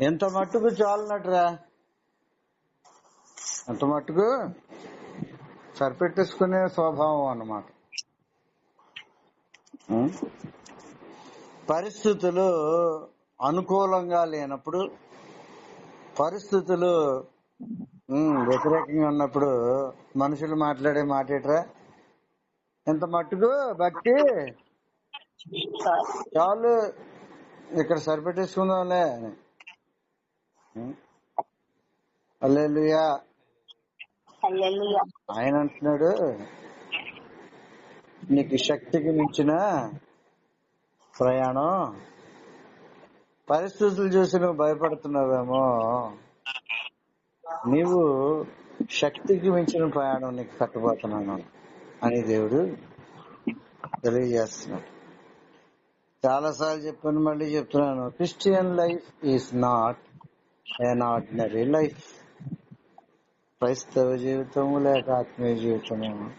ఎంత మట్టుకు చాలునట్రా? అంత మట్టుకు? సరిపెట్టేసుకునే స్వభావం అన్నమాట. పరిస్థితులు అనుకూలంగా లేనప్పుడు పరిస్థితులు వ్యతిరేకంగా ఉన్నప్పుడు మనుషులు మాట్లాడే మాటేట్రా ఎంత మట్టుకు భక్తి? చాలు ఇక్కడ సరిపెట్టేసుకుందాంలే అని. అల్లెలుయా ఆయన అంటున్నాడు నీకు శక్తికి మించిన ప్రయాణం. పరిస్థితులు చూసి నువ్వు భయపడుతున్నావేమో. నీవు శక్తికి మించిన ప్రయాణం నీకు కట్టబోతున్నాను అని దేవుడు తెలియజేస్తున్నాడు. చాలాసార్లు చెప్పాను మళ్ళీ చెప్తున్నాను. Christian life is not an ordinary life క్రైస్తవ జీవితము లేక ఆత్మీయ జీవితము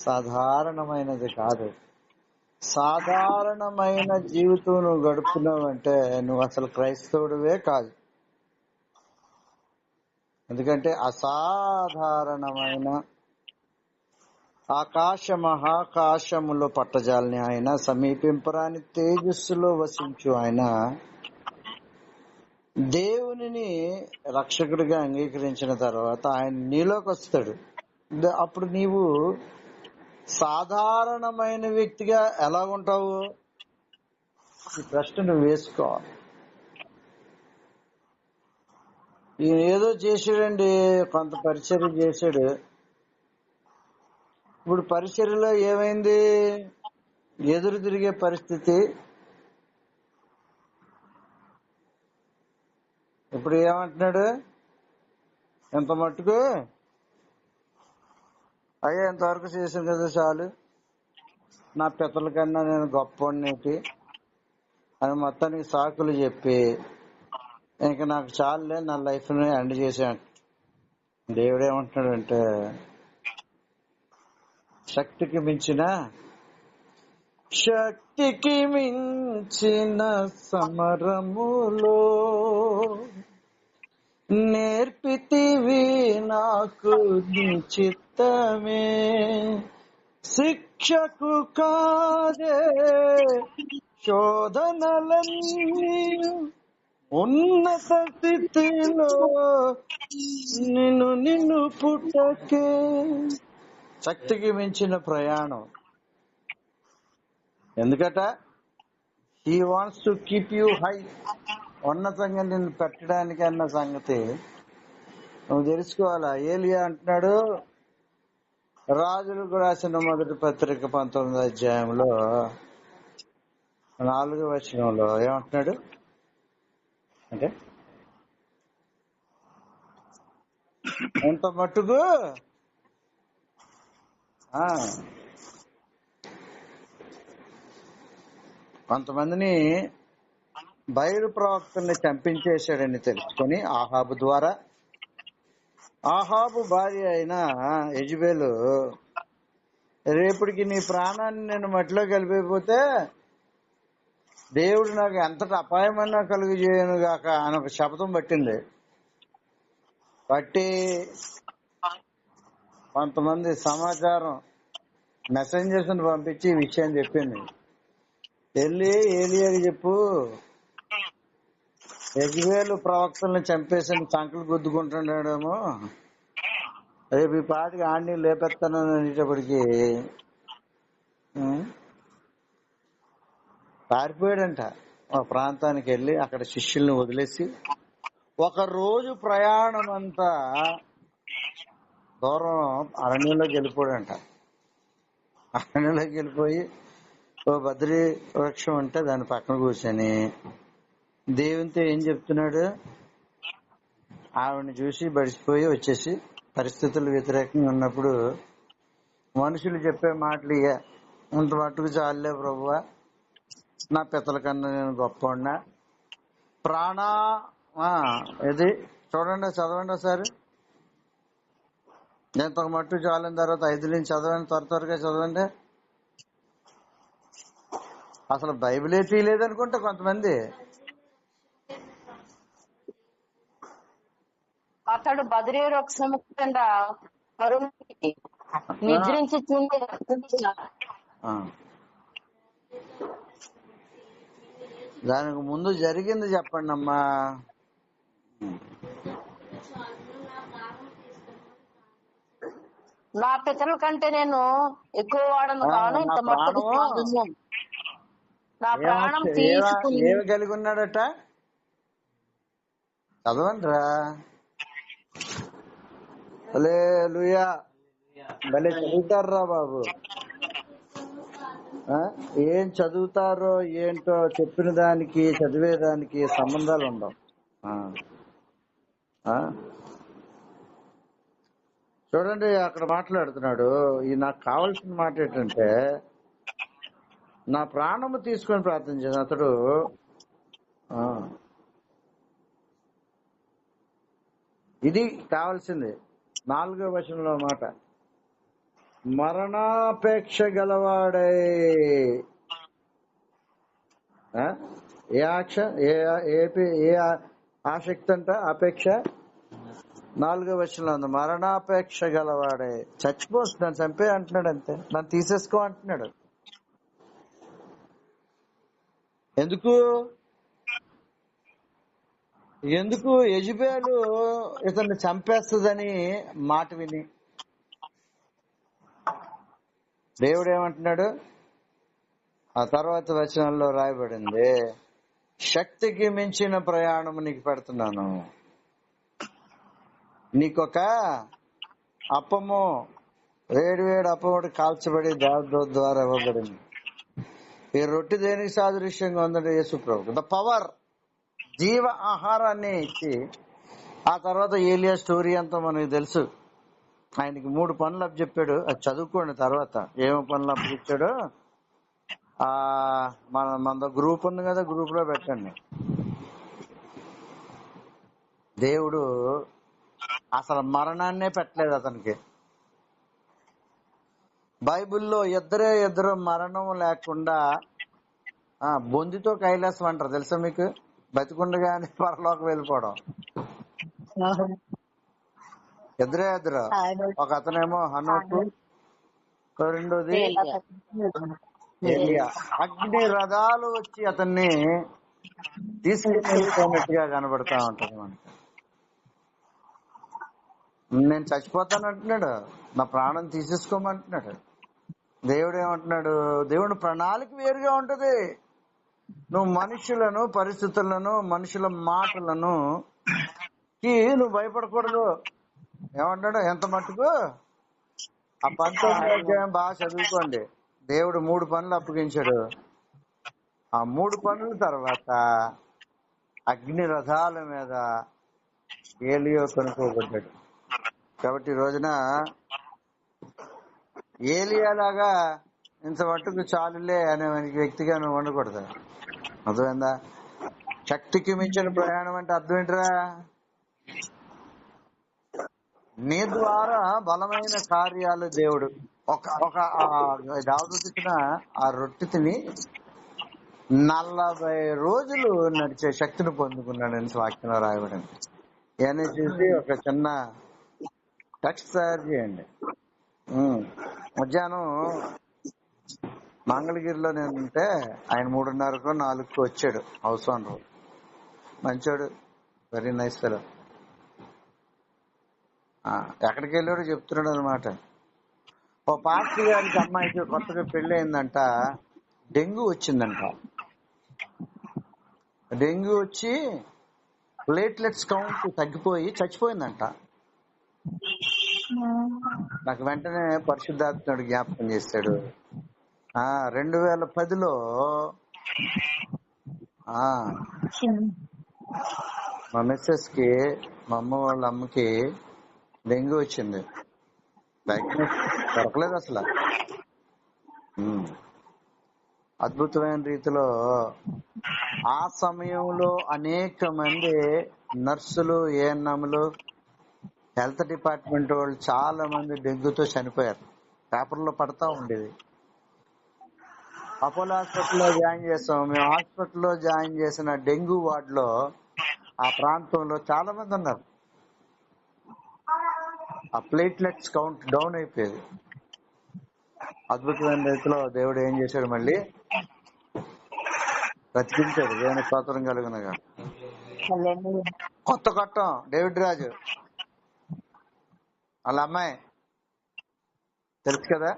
సాధారణమైనది కాదు. సాధారణమైన జీవితం నువ్వు గడుపుతున్నావంటే నువ్వు అసలు క్రైస్తవుడివే కాదు. ఎందుకంటే అసాధారణమైన ఆకాశ మహాకాశములో పట్టజాలని ఆయన సమీపింపరాని తేజస్సులో వసించు ఆయన. దేవునిని రక్షకుడిగా అంగీకరించిన తర్వాత ఆయన నీలోకి వస్తాడు. అప్పుడు నీవు సాధారణమైన వ్యక్తిగా ఎలా ఉంటావు? ఈ ప్రశ్న నువ్వు వేసుకోవాలి. ఈయన ఏదో చేశాడండి కొంత పరిచర్య చేశాడు. ఇప్పుడు పరిచర్యలో ఏమైంది? ఎదురు తిరిగే పరిస్థితి ఇప్పుడు ఏమంటున్నాడు? ఎంత మట్టుకు? అయ్యా ఎంతవరకు చేసాను కదా చాలు. నా పితల కన్నా నేను గొప్ప అని మొత్తానికి సాకులు చెప్పి ఇంకా నాకు చాలులే నా లైఫ్ని ఎండ్ చేసాను దేవుడు ఏమంటున్నాడంటే శక్తికి మించిన శక్తికి మించిన సమరములో నేర్పితివి నాకు నీ చిత్తమే. శిక్షకు కాదే శోధనలన్నీ ఉన్నత స్థితిలో నిన్ను నిన్ను పుట్టకే. శక్తికి మించిన ప్రయాణం. ఎందుకట? He wants to keep you high ఉన్నతంగా నిన్ను పెట్టడానికి అన్న సంగతి నువ్వు తెలుసుకోవాలా? ఏలియా అంటున్నాడు. రాజులకు రాసిన మొదటి పత్రిక పంతొమ్మిది అధ్యాయంలో నాలుగో వచనంలో ఏమంటున్నాడు? అంటే ఎంత మట్టుకు? ఆ, కొంతమందిని బయలు ప్రవక్తని చంపించేశాడని తెలుసుకొని ఆహాబు ద్వారా ఆహాబు భార్య అయిన యజబేలు రేపటికి నీ ప్రాణాన్ని నేను మట్టిలో కలిపిపోతే దేవుడు నాకు ఎంతటి అపాయమన్నా కలుగు చేయను గాక అని ఒక శపథం పట్టింది. పట్టి కొంతమంది సమాచారం మెసెంజర్స్ పంపించి ఈ విషయం చెప్పింది. వెళ్ళి ఏలియాకి చెప్పు ఎగ్వేలు ప్రవక్తల్ని చంపేసి సంకలు గుద్దుకుంటున్నాడేమో రేపు ఈ పాటికి ఆడిని లేపెత్తానని అనేటప్పటికి పారిపోయాడంట. ఆ ప్రాంతానికి వెళ్ళి అక్కడ శిష్యుల్ని వదిలేసి ఒక రోజు ప్రయాణం అంతా దూరం అరణ్యంలోకి వెళ్ళిపోయాడంట. అరణ్యంలోకి వెళ్ళిపోయి ఓ బద్రి వృక్షం ఉంటే దాని పక్కన కూర్చొని దేవునితో ఏం చెప్తున్నాడు? ఆవిడని చూసి బడిసిపోయి వచ్చేసి పరిస్థితులు వ్యతిరేకంగా ఉన్నప్పుడు మనుషులు చెప్పే మాటలు ఇక ఇంత మట్టుకు చాలే ప్రభువా. నా పిత్తల కన్నా నేను గొప్ప ప్రాణా ప్రాణ ఇది చూడండి చదవండి ఒకసారి. తొక మట్టు చాలిన తర్వాత ఐదు నుంచి చదవండి త్వర త్వరగా చదవండి. అసలు బైబిలే తీయలేదనుకుంటా కొంతమంది. అతడు బదిరీ వృక్షము కింద కరుణకి నిద్రించి. దానికి ముందు జరిగింది చెప్పండి అమ్మా. నా పితరుల కంటే నేను ఎక్కువ వాడను కాను ఇంత మట్టుకు సాధును. నా ప్రాణం తీసుకుని ఏమి కలిగి ఉన్నాడట? చదవండి రా. భలే లుయా భలే చదువుతారా బాబు. ఆ? ఏం చదువుతారో ఏంటో చెప్పిన దానికి చదివేదానికి సంబంధాలు ఉండవు ఆ. ఆ? చూడండి అక్కడ మాట్లాడుతున్నాడు. ఈ నాకు కావాల్సిన మాట ఏంటంటే నా ప్రాణము తీసుకొని ప్రార్థించాను అతడు ఇది కావాల్సింది. నాలుగో వచనంలో మాట మరణాపేక్ష గలవాడై. ఆ? ఏ ఆక్ష? ఏ ఏ ఏ ఆ- ఆసక్తి అంట? అపేక్ష? నాలుగో వచనంలో ఉంది. మరణాపేక్ష గలవాడే. చచ్చిపోతుంది నన్ను చంపే అంటున్నాడు అంతే. నన్ను తీసేసుకో అంటున్నాడు. ఎందుకు? ఎందుకు యజుబేలు ఇతన్ని చంపేస్తుందని మాట విని? దేవుడు ఏమంటున్నాడు? ఆ తర్వాత వచనంలో రాయబడింది శక్తికి మించిన ప్రయాణం నీకు పెడుతున్నాను. నీకొక అప్పము వేడి వేడి అప్పముడు కాల్చబడి దేవదూత ద్వారా ఇవ్వబడింది. ఈ రొట్టె దేనికి సాదృశ్యంగా ఉందంటే యేసు ప్రభు ద పవర్ జీవ ఆహారాన్ని ఇచ్చి ఆ తర్వాత ఏలియా స్టోరీ అంతా మనకి తెలుసు. ఆయనకి మూడు పనులు అప్పు చెప్పాడు. అది చదువుకోండి తర్వాత. ఏమి పనులు అప్పు చెప్పాడో ఆ మన మన గ్రూప్ ఉంది కదా గ్రూప్లో పెట్టండి. దేవుడు అసలు మరణాన్నే పెట్టలేదు అతనికి. బైబిల్లో ఇద్దరే ఇద్దరు మరణం లేకుండా బొందితో కైలాసం అంటారు. తెలుసా మీకు? బతికుండగానే పరలోకి వెళ్ళిపోవడం. ఇద్దరే ఇద్దరు. ఒక అతనేమో హనోకు రెండోది అగ్ని రథాలు వచ్చి అతన్ని తీసుకెళ్ళిపోయినట్టుగా కనబడతా ఉంటది మనకి. నేను చచ్చిపోతాను అంటున్నాడు. నా ప్రాణం తీసేసుకోమంటున్నాడు. దేవుడు ఏమంటున్నాడు? దేవుడు ప్రణాళిక వేరుగా ఉంటది. నువ్వు మనుషులను పరిస్థితులను మనుషుల మాటలను కి నువ్వు భయపడకూడదు. ఏమంటాడు? ఎంత మట్టుకు? ఆ పంతొమ్మిది అధ్యాయం బాగా చదువుకోండి. దేవుడు మూడు పనులు అప్పగించాడు. ఆ మూడు పనుల తర్వాత అగ్ని రథాల మీద ఏలియో కనుక్కోబడ్డాడు కాబట్టి రోజున ఏలియాలాగా ఇంత మట్టుకు చాలులే అనే వ్యక్తిగా నువ్వు ఉండకూడదు. అర్థమైందా? శక్తికి మించిన ప్రయాణం అంటే అర్థం ఏంటరా? నీ ద్వారా బలమైన కార్యాలు దేవుడు. ఒక ఒక దావతిన ఆ రొట్టె తిని నలభై రోజులు నడిచే శక్తిని పొందుకున్నాడు అని వాక్యంలో రాయబడింది. ఇవన్నీ చూసి ఒక చిన్న టెక్స్ట్ తయారు చేయండి. మధ్యాహ్నం మంగళగిరిలో నేను ఉంటే ఆయన మూడున్నరకు నాలుగుకు వచ్చాడు హౌస్ ఓనర్. మంచోడు వెరీ నైస్ ఫెలో. ఎక్కడికి వెళ్ళాడో చెప్తున్నాడు అనమాట ఓ పార్టీ గారికి అమ్మాయికి కొత్తగా పెళ్ళి అయిందంట డెంగ్యూ వచ్చిందంట. డెంగ్యూ వచ్చి ప్లేట్లెట్స్ కౌంట్ తగ్గిపోయి చచ్చిపోయిందంట. నాకు వెంటనే పరిశుద్ధాత్ముడు జ్ఞాపకం చేశాడు రెండు వేల పదిలో ఆ మా మిస్సెస్కి మా అమ్మ వాళ్ళ అమ్మకి డెంగ్యూ వచ్చింది. డయాగ్నోస్ దొరకలేదు అసలు. అద్భుతమైన రీతిలో ఆ సమయంలో అనేక మంది నర్సులు ఏఎన్ఎంలు హెల్త్ డిపార్ట్మెంట్ వాళ్ళు చాలా మంది డెంగ్యూతో చనిపోయారు. పేపర్లో పడతా ఉండేది అపోలో హాస్పిటల్లో జాయిన్ చేసాం మేము హాస్పిటల్లో జాయిన్ చేసిన డెంగ్యూ వార్డులో ఆ ప్రాంతంలో చాలా మంది ఉన్నారు. ఆ ప్లేట్లెట్స్ కౌంట్ డౌన్ అయిపోయేది. అద్భుతమైన రీతిలో దేవుడు ఏం చేశాడు మళ్ళీ? బ్రతికించాడు. దేవుని స్తోత్రం కలుగునగా. కొత్త కొట్టం. డేవిడ్ రాజు వాళ్ళ అమ్మాయి. తెలుసు కదా.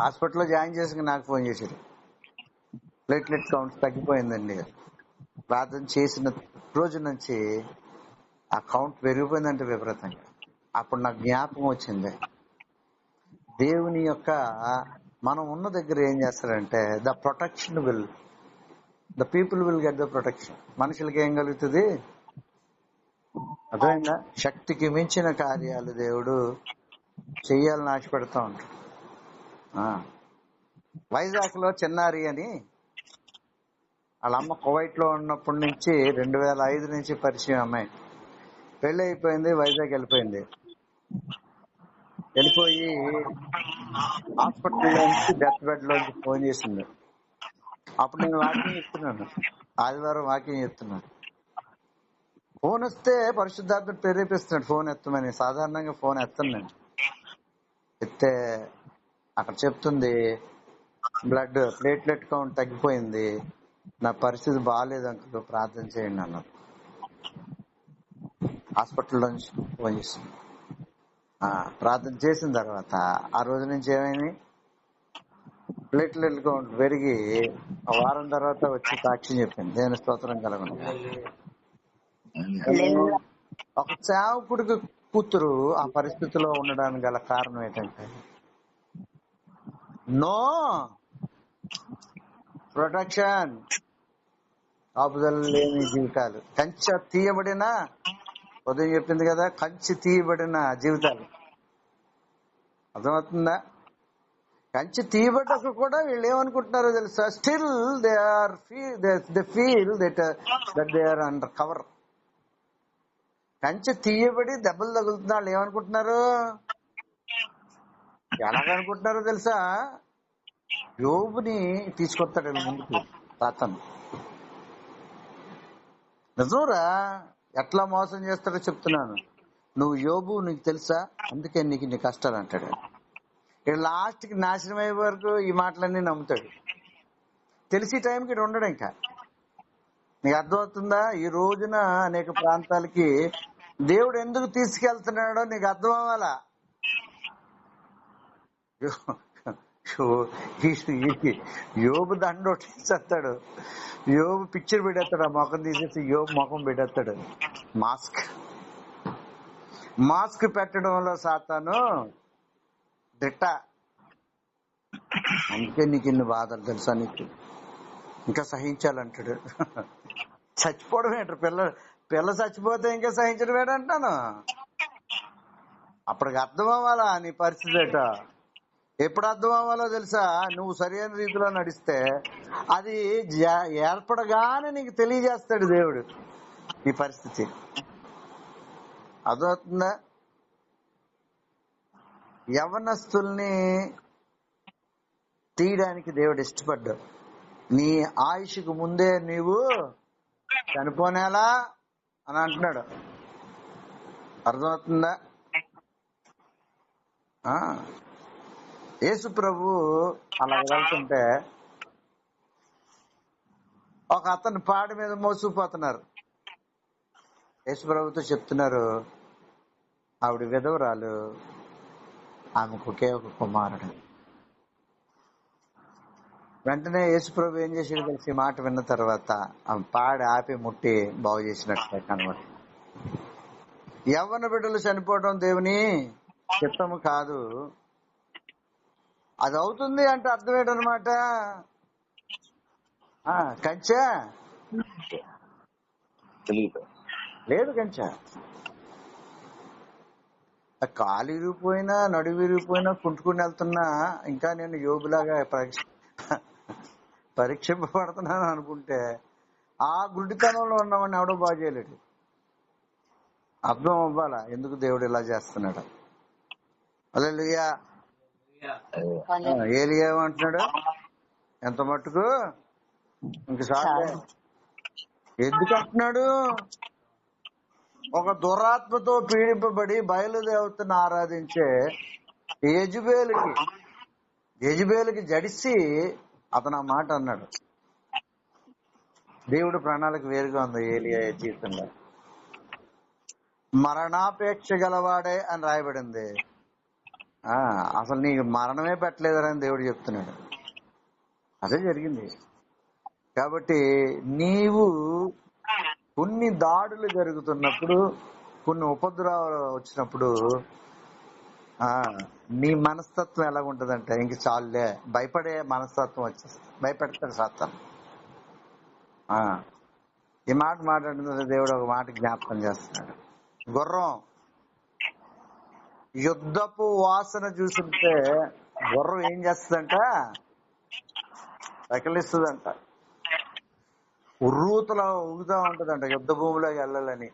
హాస్పిటల్లో జాయిన్ చేసి నాకు ఫోన్ చేశారు. ప్లేట్లెట్ కౌంట్ తగ్గిపోయిందండి. ప్రార్థన చేసిన రోజు నుంచి ఆ కౌంట్ పెరిగిపోయిందంటే విపరీతంగా. అప్పుడు నాకు జ్ఞాపకం వచ్చింది. దేవుని యొక్క మనం ఉన్న దగ్గర ఏం చేస్తారంటే the protection will the people will get the protection. మనుషులకి ఏం కలుగుతుంది? అర్థమైందా? శక్తికి మించిన కార్యాలు దేవుడు చెయ్యాలని ఆశపెడతా ఉంటాడు. వైజాగ్లో చిన్నారి అని వాళ్ళ అమ్మ కువైట్లో ఉన్నప్పటి నుంచి రెండు వేల ఐదు నుంచి పరిచయం అమ్మాయి. పెళ్ళి అయిపోయింది వైజాగ్ వెళ్ళిపోయింది. వెళ్ళిపోయి హాస్పిటల్ నుంచి డెత్ బెడ్ లోంచి ఫోన్ చేసింది. అప్పుడు నేను వాకింగ్ చెప్తున్నాను. ఆదివారం వాకింగ్ చెప్తున్నాను. ఫోన్ వస్తే పరిశుద్ధార్థుడు ప్రేరేపిస్తున్నాడు ఫోన్ ఎత్తమని. సాధారణంగా ఫోన్ ఎత్తాను నేను. ఎత్తే అక్కడ చెప్తుంది బ్లడ్ ప్లేట్లెట్ కౌంట్ తగ్గిపోయింది నా పరిస్థితి బాగాలేదు అంకుల్ ప్రార్థన చేయండి అన్నారు. హాస్పిటల్ నుంచి ఫోన్ చేసింది ప్రార్థన చేసిన తర్వాత ఆ రోజు నుంచి ఏమైంది? ప్లేట్లెట్ కౌంట్ పెరిగి ఆ వారం తర్వాత వచ్చి సాక్ష్యం చెప్పింది. దేని స్తోత్రం కలగను. ఒక సేవకుడికి కూతురు ఆ పరిస్థితిలో ఉండడానికి గల కారణం ఏంటంటే నో ప్రొటెక్షన్ ఆపుదల లేని జీవితాలు. కంచె తీయబడిన ఉదయం చెప్పింది కదా కంచి తీయబడిన జీవితాలు. అర్థమవుతుందా? కంచి తీయబడ్డకు కూడా వీళ్ళు ఏమనుకుంటున్నారో తెలుసా? Still they are they feel that that they are under cover కంచె తీయబడి దెబ్బలు తగులుతున్న వాళ్ళు ఏమనుకుంటున్నారు? ఎలాగనుకుంటున్నారో తెలుసా? యోబుని తీసుకొస్తాడు ముందుకు తాతను. నిజంరా? ఎట్లా మోసం చేస్తాడో చెప్తున్నాను. నువ్వు యోబు నీకు తెలుసా? అందుకే నీకు నీ కష్టాలు అంటాడు. ఇక్కడ లాస్ట్కి నాశనం అయ్యే వరకు ఈ మాటలన్నీ నమ్ముతాడు. తెలిసి టైంకి ఇక్కడ ఉండడు ఇంకా. నీకు అర్థమవుతుందా? ఈ రోజున అనేక ప్రాంతాలకి దేవుడు ఎందుకు తీసుకెళ్తున్నాడో నీకు అర్థం అవ్వాలా యోగు దండ ఈ- యోబు పిక్చర్ పెట్టేస్తాడు. ఆ ముఖం తీసేసి యోబు ముఖం పెట్టేస్తాడు. మాస్క్ మాస్క్ పెట్టడంలో సాతాను దిట్ట. అందుకే నీకు ఇన్ని బాధలు తెలుసా నీకు? ఇంకా సహించాలంటాడు. చచ్చిపోవడం ఏంటారు పిల్ల పిల్ల చచ్చిపోతే ఇంకా సహించడం ఏంటంటాను అప్పటికి అర్థం అవ్వాలా నీ పరిస్థితి ఏట? ఎప్పుడు అర్థం అవ్వాలో తెలుసా? నువ్వు సరైన రీతిలో నడిస్తే అది ఏర్పడగానే నీకు తెలియజేస్తాడు దేవుడు ఈ పరిస్థితి. అర్థమవుతుందా? యవనస్తుల్ని తీయడానికి దేవుడు ఇష్టపడ్డాడు. నీ ఆయుష్కు ముందే నీవు చనిపోనేలా అని అంటున్నాడు. అర్థమవుతుందా? యేసు ప్రభు అలా వెళ్తుంటే ఒక అతను పాడి మీద మోసుకుపోతున్నారు. యేసు ప్రభుతో చెప్తున్నారు ఆవిడ విధవరాలు ఆమెకు ఒకే ఒక కుమారుడు. వెంటనే యేసుప్రభు ఏం చేసాడు తెలిసి? మాట విన్న తర్వాత ఆమె పాడి ఆపి ముట్టి బాగు చేసినట్లే కనబడి యవ్వన బిడ్డలు చనిపోవడం దేవుని చిత్తము కాదు. అది అవుతుంది అంటే అర్థం ఏంటనమాట కంచె? లేదు కంచె. కాలు విరిగిపోయినా నడు విరిగిపోయినా కుంటుకుని వెళ్తున్నా ఇంకా నేను యోగులాగా పరీక్ష పరీక్షింపబడుతున్నాను అనుకుంటే ఆ గుడ్డితనంలో ఉన్నవాడిని ఎవడో బాగు చేయలేడు. అర్థం అవ్వాలా? ఎందుకు దేవుడు ఇలా చేస్తున్నాడు? అదే ఏమంటున్నాడు? ఎంత మట్టుకు? ఇంక చాలే. ఎందుకు అంటున్నాడు ఒక దురాత్మతో పీడింపబడి బయలుదేవతను ఆరాధించే యజుబేలుకి యజుబేలుకి జడిసి అతను ఆ మాట అన్నాడు. దేవుడు ప్రణాళిక వేరుగా ఉంది ఏలియా జీవితంలో. మరణాపేక్ష గలవాడే అని రాయబడింది. అసలు నీకు మరణమే పెట్టలేదని దేవుడు చెప్తున్నాడు. అదే జరిగింది. కాబట్టి నీవు కొన్ని దాడులు జరుగుతున్నప్పుడు కొన్ని ఉపద్రవాలు వచ్చినప్పుడు ఆ నీ మనస్తత్వం ఎలా ఉంటదంటే ఇంక చాలులే భయపడే మనస్తత్వం వచ్చేస్తుంది. భయపెడతాడు సాత్తాను. ఆ ఈ మాట మాట్లాడిన దేవుడు ఒక మాట జ్ఞాపకం చేస్తున్నాడు. గుర్రం యుద్ధపు వాసన చూస్తుంటే గుర్రం ఏం చేస్తుందంట? రకలిస్తుందంట ఉర్రూతలో ఊగుతా ఉంటదంట యుద్ధ భూమిలోకి వెళ్ళాలని.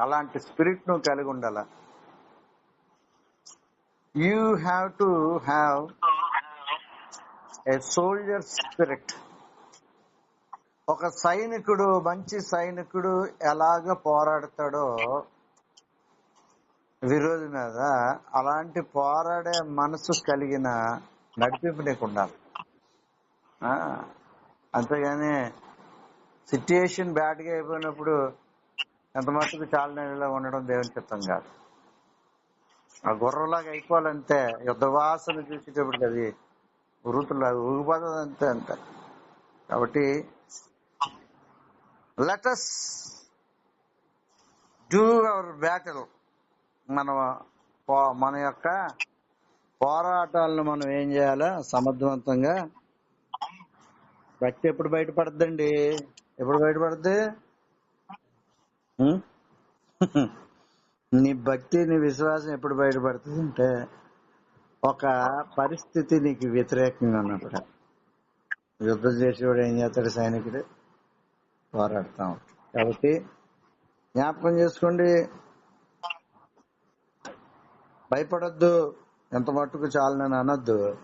అలాంటి స్పిరిట్ నువ్వు కలిగి ఉండాల? You have to have a soldier spirit. ఒక సైనికుడు మంచి సైనికుడు ఎలాగ పోరాడతాడో విరోధి మీద అలాంటి పోరాడే మనసు కలిగిన నడిపింపు నీకు ఉండాలి. ఆ, అంతేగాని సిచ్యుయేషన్ బ్యాడ్గా అయిపోయినప్పుడు ఎంత మట్టుకు చాలనేలా ఉండడం దేవుని చిత్తం కాదు. ఆ గుర్రంలాగా అయిపోవాలంటే యుద్ధవాసన చూసేటప్పుడు అది వృతులాగా ఊగిపోతుంది అంతే అంతే. కాబట్టి లెటస్ డూ అవర్ బ్యాటిల్ మన మన యొక్క పోరాటాలను మనం ఏం చేయాలా? సమర్థవంతంగా. భక్తి ఎప్పుడు బయటపడద్దండి? ఎప్పుడు బయటపడద్ది? నీ భక్తి నీ విశ్వాసం ఎప్పుడు బయటపడుతుంది అంటే ఒక పరిస్థితి నీకు వ్యతిరేకంగా ఉన్నప్పుడు. యుద్ధం చేసేవాడు ఏం చేస్తాడు? సైనికుడు పోరాడతాం. కాబట్టి జ్ఞాపకం చేసుకోండి. భయపడొద్దు. ఎంత మట్టుకు చాలని అనొద్దు.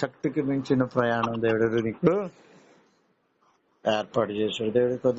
శక్తికి మించిన ప్రయాణం దేవుడు నీకు ఏర్పాటు చేశాడు. దేవుడు కొద్ది